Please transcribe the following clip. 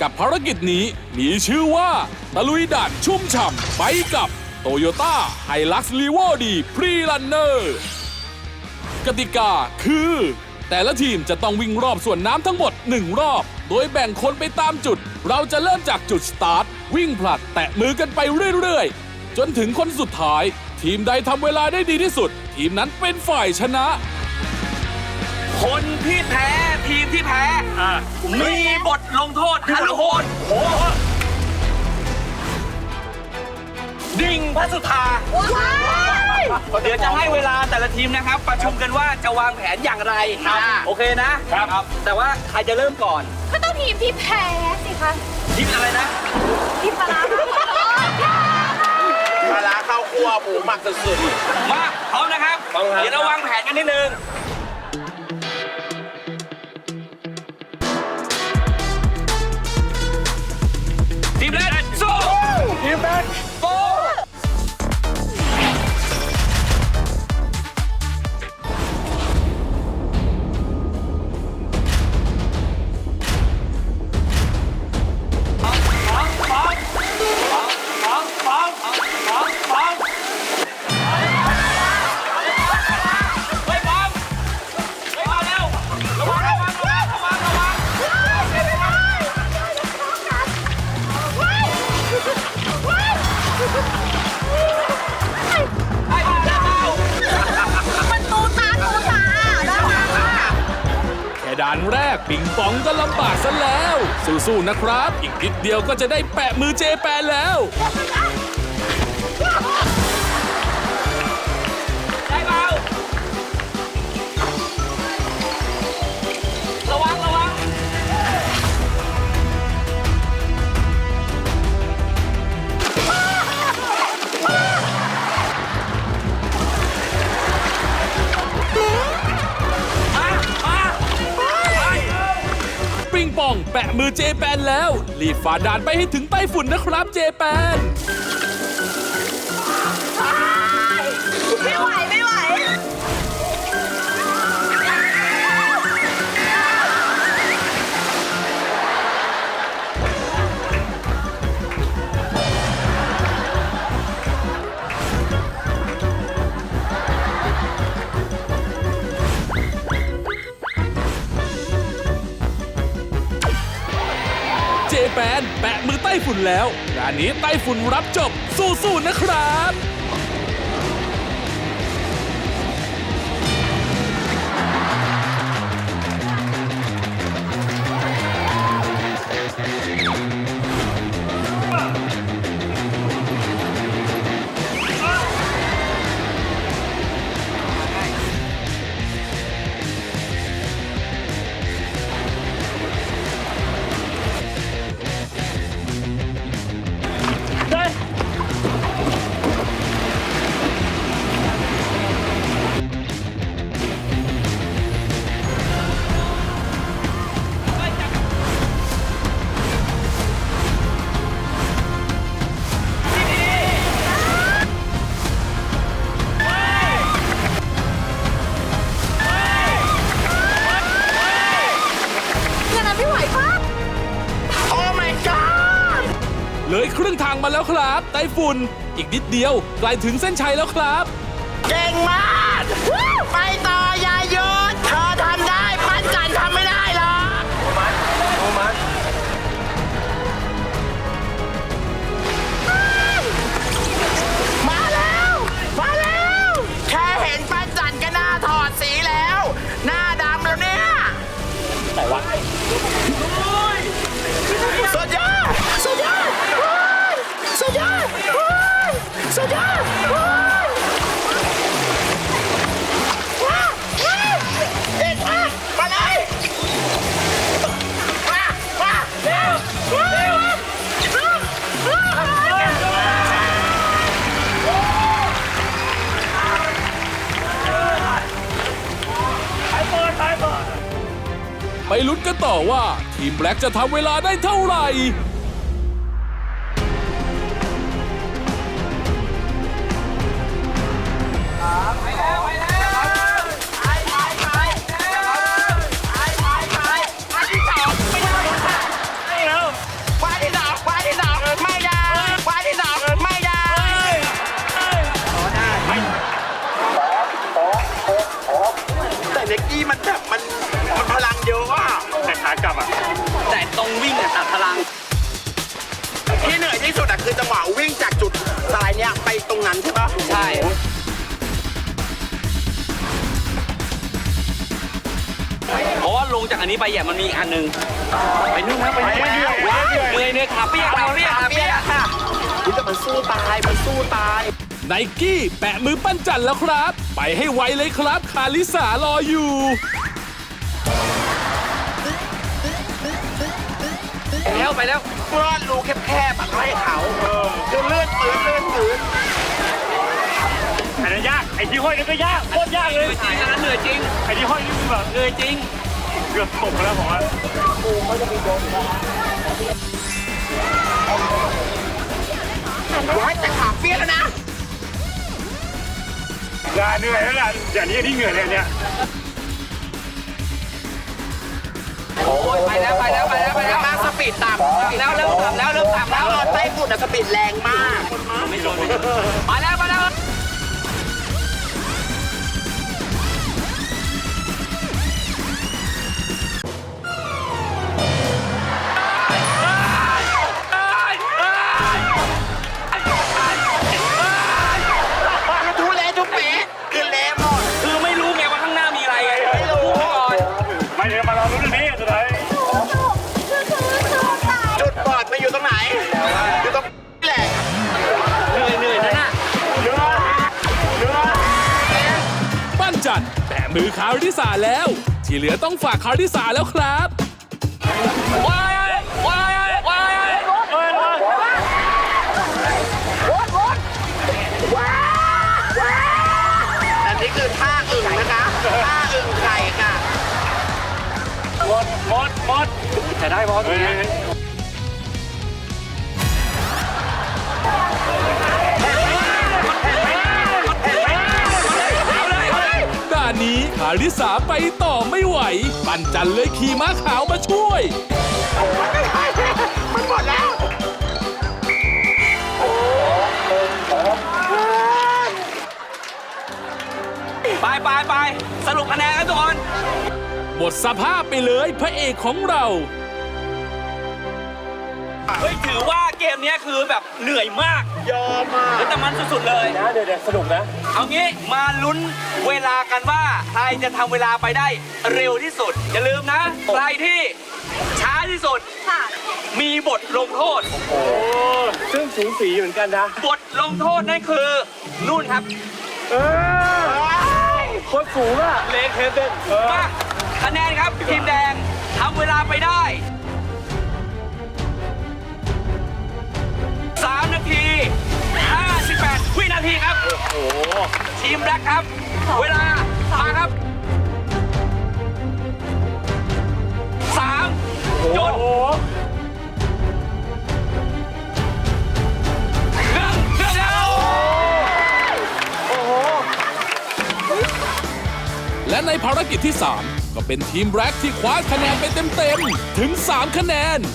กับภารกิจนี้มีชื่อว่า ตะลุยด่านชุ่มฉ่ำไปกับโตโยต้าไฮลักซ์ลีโวดีพรีลันเนอร์กติกาคือ แต่ละทีมจะต้องวิ่งรอบส่วนน้ำทั้งหมด 1 รอบ โดยแบ่งคนไปตามจุด เราจะเริ่มจากจุดสตาร์ท วิ่งผลัดแตะมือกันไปเรื่อยๆ จนถึงคนสุดท้าย ทีมใดทำเวลาได้ดีที่สุด ทีมนั้นเป็นฝ่ายชนะ คนที่แพ้ทีมที่แพ้มีบทลงโทษฮัลโหดโอ้โหดิ่งพระสุธาเดี๋ยวจะให้เวลาแต่ละทีมนะครับ ประชุมกันว่าจะวางแผนอย่างไรโอเคนะ ครับ แต่ว่าใครจะเริ่มก่อน ก็ต้องทีมที่แพ้สิคะทีมอะไรนะทีมปลาร้าปลาร้าข้าวคั่วหมูหมักสุดมาพร้อมนะครับพร้อมครับ เดี๋ยวเราวางแผนกันนิดนึง นแรกปิงปองก็ลำบากซะแล้ว สู้ๆนะครับ อีกนิดเดียวก็จะได้แปะมือเจแปนแล้ว ปิงปอง แปะมือเจแปนแล้ว รีบฝ่าด่านไปให้ถึงใต้ฝุ่นนะครับเจแปน ไม่ไหว เจแปนแปะมือไต้ฝุ่นแล้วงานนี้ไต้ฝุ่นรับจบ สู้ๆนะครับเแล้วครับไต้ฝุ่น อีกนิดเดียวใกล้ถึงเส้นชัยแล้วครับ เก่งมาก ไปต่อ ลุ้นกันต่อว่า ทีมแบล็กจะทำเวลาได้เท่าไหร่ากลับอะ แต่ตรงวิ่งอะตัดพลัง ที่เหนื่อยที่สุดอะคือจังหวะวิ่งจากจุดสไลด์เนี้ยไปตรงนั้นใช่ปะใช่ เพราะว่าลงจากอันนี้ไปอย่ามันมีอีกอันหนึง ไปนู่นนะไปนู่นไปเรื่อยๆว้าวไปเรื่อยๆ เหนื่อยเหนื่อยขาเปียกขาเปียกขาเปียกค่ะคุณจะมันสู้ตาย มันสู้ตาย ไนกี้แปะมือปั้นจันแล้วครับ ไปให้ไวเลยครับ คาริสารออยู่ แล้วไปแล้วเพื่อรูแคบๆอะให้เขาคือเลื่อนปืนเลื่อนปืนอันนั้นยาก ไอ้ที่ห้อยนั่นก็ยากโคตรยากเหเลนื่อยย จริงอันนั้นเหนื่อยจริงไอ้ที่ห้อยนี่คือแบบเหนื่อยจริงเกือบตกแล้วผมว่าว้ายแต่ขาเปี้ยแล้วนะงานเหนื่อยแล้วล่ะอย่างนี้ที่เหนื่อยเลยเนี่ย ไปแล้วไปแล้วไปแล้วไปแล้วมาสปีดต่ำแล้วเริ่มต่ำแล้วเริ่มต่ำแล้แล้ววรอไต้ฝุ่นอะสปีดแรงมากไม่โดนไม่โดนมาแล้วมาแล้ว มือคาริสาแล้ว ที่เหลือต้องฝากคาริสาแล้วครับว้ายว้ายว้ายเออเอออันนี้คือท่าอึ่งนะคะท่าอึ่งไข่ค่ะ หมดหมดหมดจะได้บอลเฮ้ยด่าน นี้คาริสาไปต่อไม่ไหว ปั้นจันเลยขี่ม้าขาวมาช่วย มันหมดแล้วไปไปไปสรุปคะแนนกันทุกคน หมดสภาพไปเลยพระเอกของเรา เฮ้ยถือว่าเกมเนี้ยคือแบบเหนื่อยมาก ยอมอะแต่มันสุดๆเลย นะเดี๋ยวเดี๋ยวสนุกนะ เอางี้มาลุ้นเวลากันว่าใครจะทำเวลาไปได้เร็วที่สุด อย่าลืมนะ ใครที่ช้าที่สุด ค่ะ มีบทลงโทษโอ้ซึ่งสูสีเหมือนกันนะ บทลงโทษนั่นคือนู่นครับ เออโคตรสูงอะเลคเฮเดนเออมาคะแนนครับทีมแดง ทีมแบล็คครับ เวลามาครับ3จุดโอ้โหหนึ่งหนึ่งแล้วและในภารกิจที่ 3 ก็เป็นทีมแร็กที่คว้าคะแนนไปเต็มๆ ถึง 3 คะแนน